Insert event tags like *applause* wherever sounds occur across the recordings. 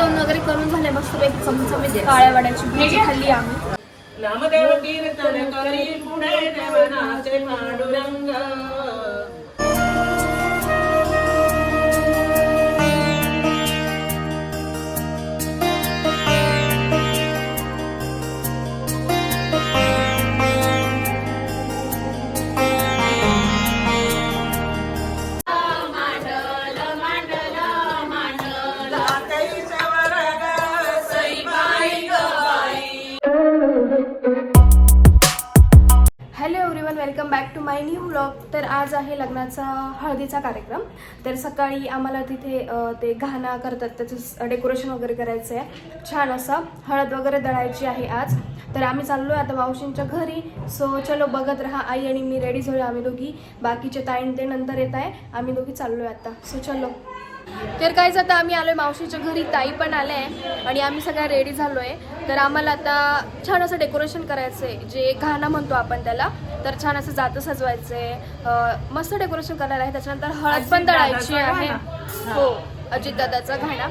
जेवण वगैरे करून झाले मस्त पैकी चमचमीत काळ्या वाड्याची भाजी खाल्ली आम्ही. नामदेव कीर्तन करी पुढे देवनाचे पांडुरंग. माय न्यू ब्लॉग तर आज आहे लग्नाचा हळदीचा कार्यक्रम. तर सकाळी आम्हाला तिथे ते घाणा करतात त्याचं डेकोरेशन वगैरे करायचं आहे. छान असं हळद वगैरे दळायची आहे आज. तर आम्ही चाललो आहे आता मावशींच्या घरी. सो चलो बघत राहा आई आणि मी रेडी झालो आम्ही दोघी. बाकीचे ताईन ते नंतर येत आहे. आम्ही दोघी चाललो आहे आता. सो चलो. तर काय आता आम्ही आलोय मावशीच्या घरी ताई पण आले आहे आणि आम्ही सगळ्या रेडी झालोय. तर आम्हाला आता छान असं डेकोरेशन करायचं आहे जे घाणा म्हणतो आपण त्याला. तर छान असं जातं सजवायचं आहे मस्त डेकोरेशन करणार आहे. त्याच्यानंतर हळद पण दळायची आहे. हो. अजितदादाचा घाणा.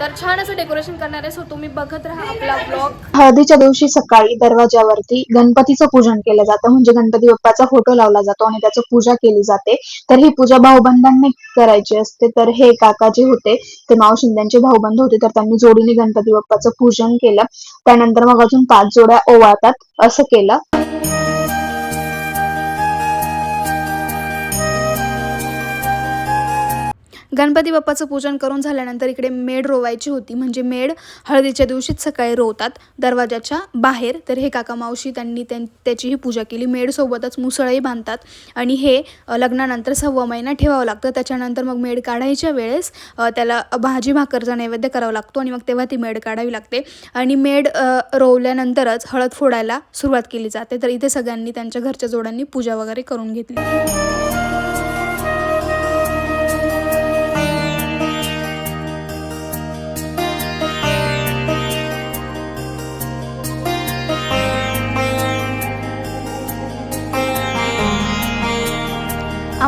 तर छान असं डेकोरेशन करणार आहे सो तुम्ही बघत राहा आपला ब्लॉग हळदीच्या दिवशी सकाळी दरवाजावरती गणपतीचं पूजन केलं जातं. म्हणजे गणपती बाप्पाचा फोटो लावला जातो आणि त्याची पूजा केली जाते. तर ही पूजा भाऊबंधांनी करायची असते. तर हे काका जे होते. ते मावशिंद्यांचे भाऊबंध होते. तर त्यांनी जोडीने गणपती बाप्पाचं पूजन केलं. त्यानंतर मग अजून पाच जोड्या ओवाळतात. असं केलं. गणपती बाप्पाचं पूजन करून झाल्यानंतर इकडे मेड रोवायची होती. म्हणजे मेड हळदीच्या दिवशीच सकाळी रोवतात दरवाजाच्या बाहेर. तर हे काका मावशी त्यांनी त्यां त्याचीही पूजा केली. मेडसोबतच मुसळही बांधतात. आणि हे लग्नानंतर सव्वा महिना ठेवावं लागतं. त्याच्यानंतर मग मेड काढायच्या वेळेस त्याला भाजी भाकरचा नैवेद्य करावा लागतो आणि मग तेव्हा ती मेड काढावी लागते. आणि मेड रोवल्यानंतरच हळद फोडायला सुरुवात केली जाते. तर इथे सगळ्यांनी त्यांच्या घरच्या जोड्यांनी पूजा वगैरे करून घेतली.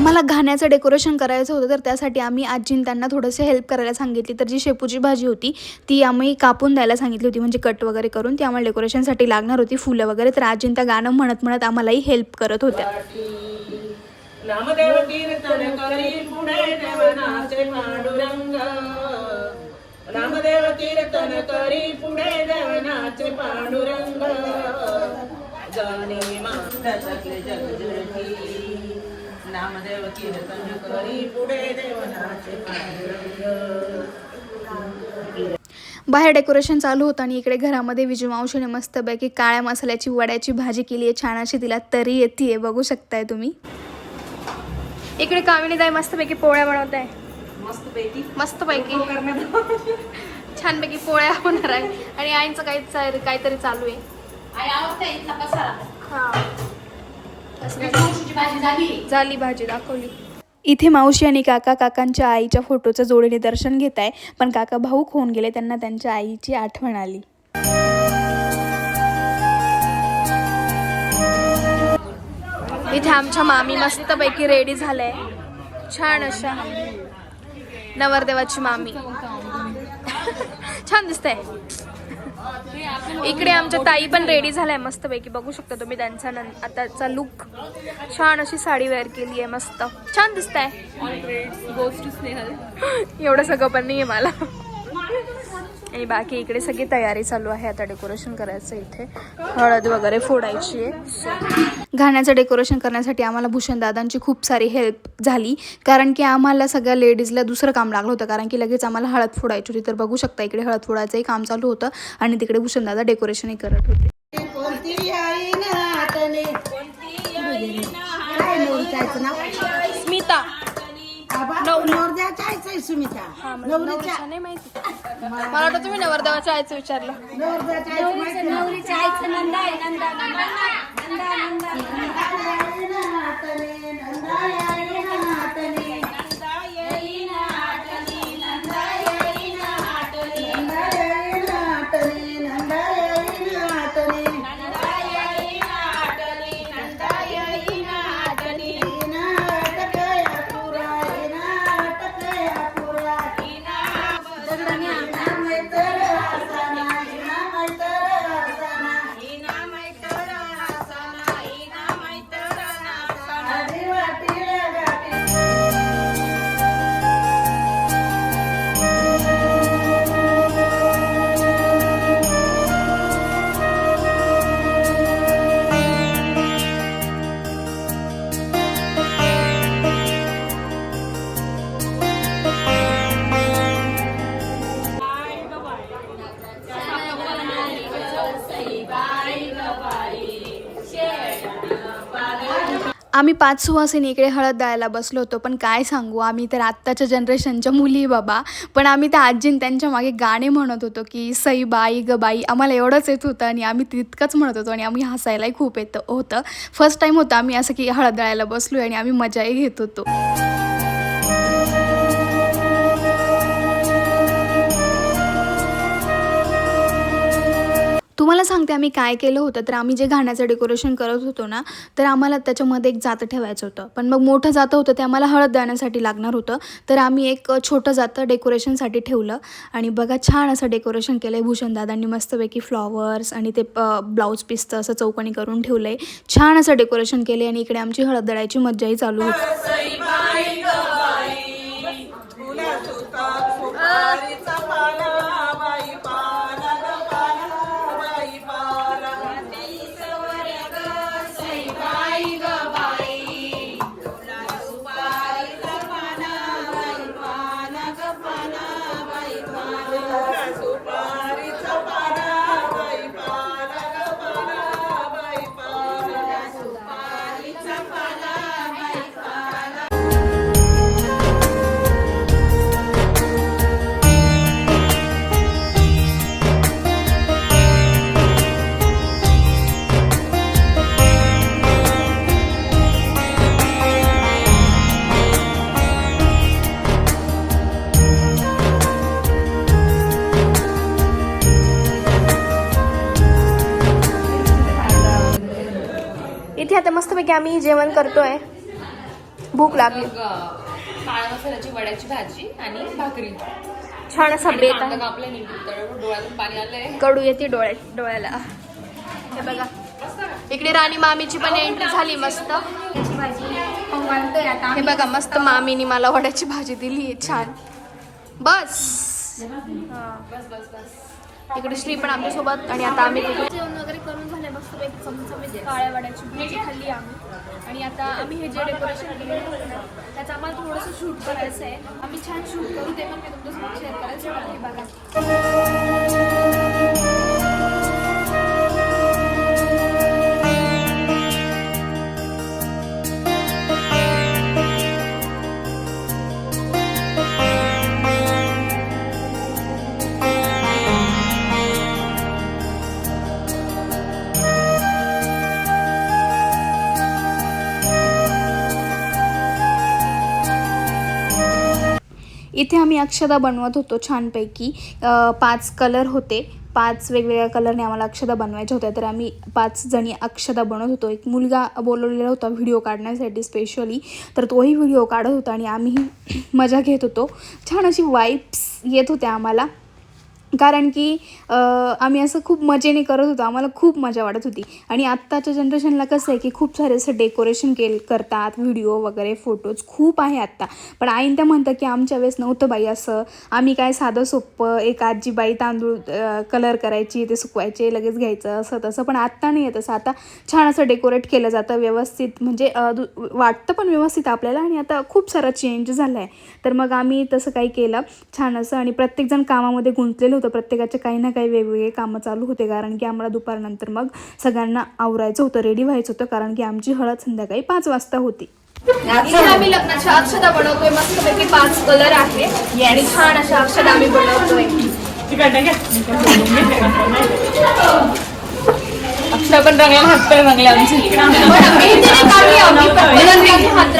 आम्हाला घाण्याचं डेकोरेशन करायचं होतं तर त्यासाठी आम्ही आजीन त्यांना थोडंसं हेल्प करायला सांगितली. तर जी शेपूची भाजी होती ती आम्ही कापून द्यायला सांगितली होती म्हणजे कट वगैरे करून. ती आम्हाला डेकोरेशनसाठी लागणार होती फुलं वगैरे. तर आजीन त्या गाणं म्हणत म्हणत आम्हालाही हेल्प करत होत्या. नामदेव कीर्तन करी पुढे देवनाचे पांडुरंग. नामदेव कीर्तन करी पुढे देवनाचे पांडुरंग नामदेव कीर्तन करी पुढे देवनाचे बाहेर डेकोरेशन चालू होतं आणि इकडे घरामध्ये विजू मावशीने मस्तपैकी काळ्या मसाल्याची वड्याची भाजी केली आहे छान अशी तिला तरी येते बघू शकताय तुम्ही. इकडे कामिनी ताई मस्तपैकी पोळ्या बनवत आहे मस्त पैकी. मस्तपैकी छानपैकी पोळ्या होणार आहे. आणि आईंचं काही चा- काहीतरी चालू आहे. काही- झाली? भाजी दाखवली. इथे मावशी आणि काका काकांच्या आईच्या फोटोचं जोडीने दर्शन घेत आहे पण काका भाऊक होऊन गेले त्यांना त्यांच्या आईची आठवण आली. इथे आमच्या मामी मस्तपैकी रेडी झालंय. छान अशा नवरदेवाची मामी. *laughs* छान दिसतंय. इकडे आमच्या ताई पण रेडी झालाय मस्तपैकी. बघू शकता तुम्ही त्यांचा आताचा लुक छान अशी साडी वेअर केली आहे मस्त. छान दिसतंय. एवढं सगळं पण नाही आहे मला. आणि बाकी इकडे सगळी तयारी चालू आहे आता डेकोरेशन करायचं इथे. हळद वगैरे फोडायची आहे. घाण्याचं डेकोरेशन करण्यासाठी आम्हाला भूषण दादांची खूप सारी हेल्प झाली. कारण की आम्हाला सगळ्या लेडीजला दुसरं काम लागलं होतं. कारण की लगेच आम्हाला हळद फोडायची होती. तर बघू शकता इकडे हळद फोडायचंही काम चालू होतं. आणि तिकडे भूषण दादा डेकोरेशनही करत होते. कोणती आई नातने? सुमिता नवरीच्या नाही माहिती मला वाटतं तुम्ही नवरदेवाच्या आईचं विचारलं नवरदेवाच्या आईचं माहिती ना? नवरीच्या आईचं नंदा आहे नंदा नंदा नंदा नंदा नंदायाई नातने, नंदायाई नातने. आम्ही पाच सुवासिनी इकडे हळद द्यायला बसलो होतो पण काय सांगू? आम्ही तर आत्ताच्या जनरेशनच्या मुली बाबा. पण आम्ही त्या आजीन त्यांच्या मागे गाणे म्हणत होतो की सई बाई ग बाई आम्हाला एवढंच येत होतं आणि आम्ही तितकंच म्हणत होतो आणि आम्ही हसायलाही खूप येतं होतं. फर्स्ट टाईम होतं आम्ही असं की हळद द्यायला बसलो आणि आम्ही मजाही घेत होतो. तुम्हाला सांगते आम्ही काय केलं होतं तर आम्ही जे घाण्याचं डेकोरेशन करत होतो ना तर आम्हाला त्याच्यामध्ये एक जातं ठेवायचं होतं. पण मग मोठं जातं होतं ते आम्हाला हळद देण्यासाठी लागणार होतं. तर आम्ही एक छोटं जातं डेकोरेशनसाठी ठेवलं. आणि बघा छान असं डेकोरेशन केलं आहे भूषणदादांनी मस्तपैकी फ्लॉवर्स आणि ते ब्लाऊज पिसतं असं चौकणी करून ठेवलं आहे छान असं डेकोरेशन केलं आणि इकडे आमची हळद दळायची मज्जाही चालू होती. इथे आता मस्तपैकी आम्ही जेवण करतोय. भूक लागली. काळ्या मसाल्याची वड्याची भाजी आणि भाकरी. छान असा बेत आहे. डोळ्यातून पाणी आलंय. कडू येते डोळ्या डोळ्याला. हे बघा. इकडे राणी मामीची पण एंट्री झाली मस्त. हे बघा मस्त मामीनी मला वड्याची भाजी दिली. छान. बस. इकडे श्री पण आमच्यासोबत आणि आता आम्ही जेवण वगैरे करून मस्त पैकी चमचमीत काळ्या वाड्याची भाजी खाल्ली आम्ही. आणि आता आम्ही हे जे डेकोरेशन केलेलं होतं ना त्याचं आम्हाला थोडंसं शूट करायचं आहे आम्ही छान शूट करू ते पण मी तुमच्यासोबत शेअर करायचं आहे बघा. इथे आम्ही अक्षदा बनवत होतो छानपैकी. पाच कलर होते. पाच वेगवेगळ्या कलरने आम्हाला अक्षदा बनवायच्या होत्या. तर आम्ही पाच जणी अक्षदा बनवत होतो. एक मुलगा बोलवलेला होता व्हिडिओ काढण्यासाठी स्पेशली तर तोही व्हिडिओ काढत होता आणि आम्हीही मजा घेत होतो. छान अशी वाईप्स येत होत्या आम्हाला. कारण की आम्ही असं खूप मजेने करत होतो. आम्हाला खूप मजा वाटत होती. आणि आत्ताच्या जनरेशनला कसं आहे की खूप सारे असं डेकोरेशन केल करतात. व्हिडिओ वगैरे फोटोज खूप आहे आत्ता. पण आईन त्या म्हणतात की आमच्या वेळेस नव्हतं बाई असं. आम्ही काय साधं सोपं एक आजीबाई तांदूळ कलर करायची ते सुकवायचे लगेच घ्यायचं असं तसं. पण आत्ता नाही आहे तसं आता छान असं डेकोरेट केलं जातं. व्यवस्थित म्हणजे दु- वाटतं पण व्यवस्थित आपल्याला. आणि आता खूप सारा चेंज झाला आहे तर मग आम्ही तसं काही केलं छान असं. आणि प्रत्येकजण कामामध्ये गुंतलेलं होतं. प्रत्येकाचे काही ना काही वेगवेगळे कामं चालू होते. कारण की आम्हाला दुपारनंतर मग सगळ्यांना आवरायचं होतं रेडी व्हायचं होतं. कारण की आमची हळद संध्याकाळी पाच वाजता होती. आम्ही लग्नाच्या अक्षदा बनवतोय. मस्तपैकी पाच कलर आहे आणि छान अशा अक्षदा आम्ही बनवतोय. अक्षरा पण रंगल्या हात पण रंगले आमचे. हात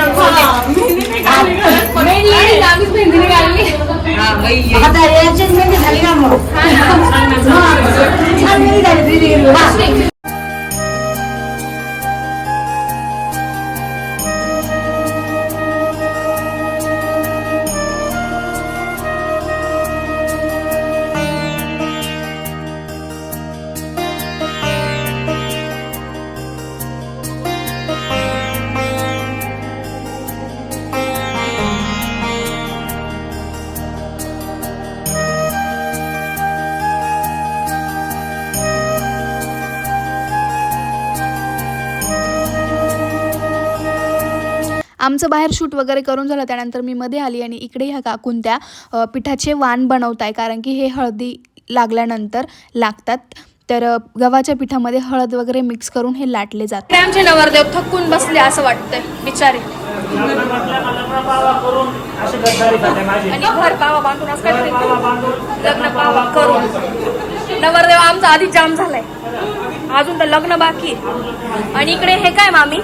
आमचं बाहेर शूट वगैरे करून झालं त्यानंतर मी मध्ये आली आणि इकडे ह्या काकून त्या पिठाचे वाण बनवत आहे कारण की हे हळदी लागल्यानंतर लागतात. तर गव्हाच्या पिठामध्ये हळद वगैरे मिक्स करून हे लाटले जाते. आमचे नवरदेव थकून बसले असं वाटतंय बिचारे. आणि घर पावा बांधून असं काय तरी लग्न पावा करून नवरदेव आमचा आधी जाम झालाय. अजून तर लग्न बाकी. आणि इकडे हे काय मामी?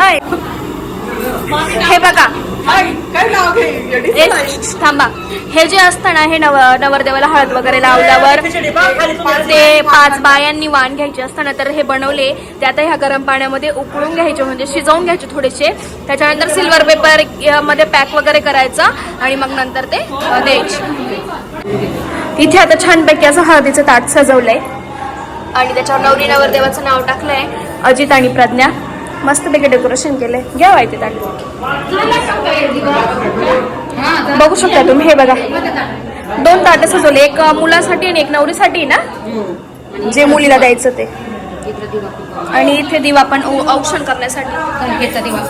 ऐ, हे बघा. ए, थांबा. हे जे असतं ना हे नव नवरदेवाला हळद वगैरे लावल्यावर ते पाच बायांनी वाण घ्यायचे असताना तर हे बनवले. ते आता ह्या गरम पाण्यामध्ये उकळून घ्यायचे म्हणजे शिजवून घ्यायचे थोडेसे. त्याच्यानंतर सिल्वर पेपरमध्ये पॅक वगैरे करायचा आणि मग नंतर ते द्यायचे. इथे आता छानपैकी असं हळदीचं ताट सजवलंय. आणि त्याच्यावर नवरी नवरदेवाचं नाव टाकलंय. अजित आणि प्रज्ञा. मस्तपैकी डेकोरेशन केलंय. घ्या माहिती ताट. बघू शकता तुम्ही हे बघा. दोन ताटं सजवले एक मुलासाठी आणि एक नवरीसाठी ना? जे मुलीला द्यायचं ते. आणि इथे दिवा पण औ- औक्षण करण्यासाठी.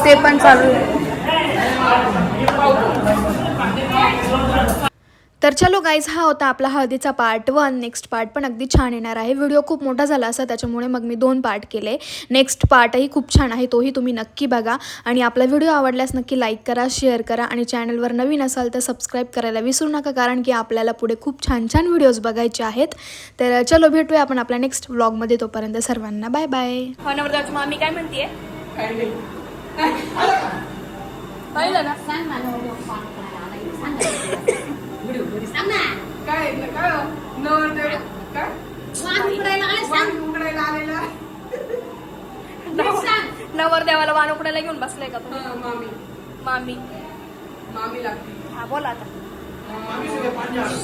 ते पण चालू आहे. तर चलो गाईज हा होता आपला हळदीचा पार्ट वन नेक्स्ट पार्ट पण अगदी छान येणार आहे. व्हिडिओ खूप मोठा झाला असा त्याच्यामुळे मग मी दोन पार्ट केले. नेक्स्ट पार्टही खूप छान आहे तोही तुम्ही नक्की बघा. आणि आपला व्हिडिओ आवडल्यास नक्की लाईक करा शेअर करा आणि चॅनलवर नवीन असाल तर सबस्क्राईब करायला विसरू नका कारण की आपल्याला पुढे खूप छान छान व्हिडिओज बघायचे आहेत. तर चलो भेटूया आपण आपल्या नेक्स्ट व्लॉगमध्ये तोपर्यंत सर्वांना बाय बाय हो नवरदेवाची मामी काय म्हणतीये पाहिलं ना नव- नवरदेवाला वाण उकडायला घेऊन बसलाय का तुम्ही? मामी. मामी. मामी लागते हा बोला आता.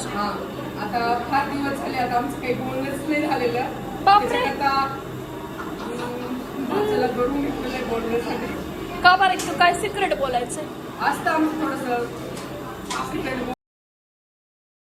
हा आता फार दिवस झाले आता आमचं काही बोलणंच नाही झालेलं. बापरे. त्याच्याकरता, अं, भाच्याला घडून घेतलेलं आहे बोलण्यासाठी. का बरं तू काय सिक्रेट बोलायचंय असतं आमचं थोडंसं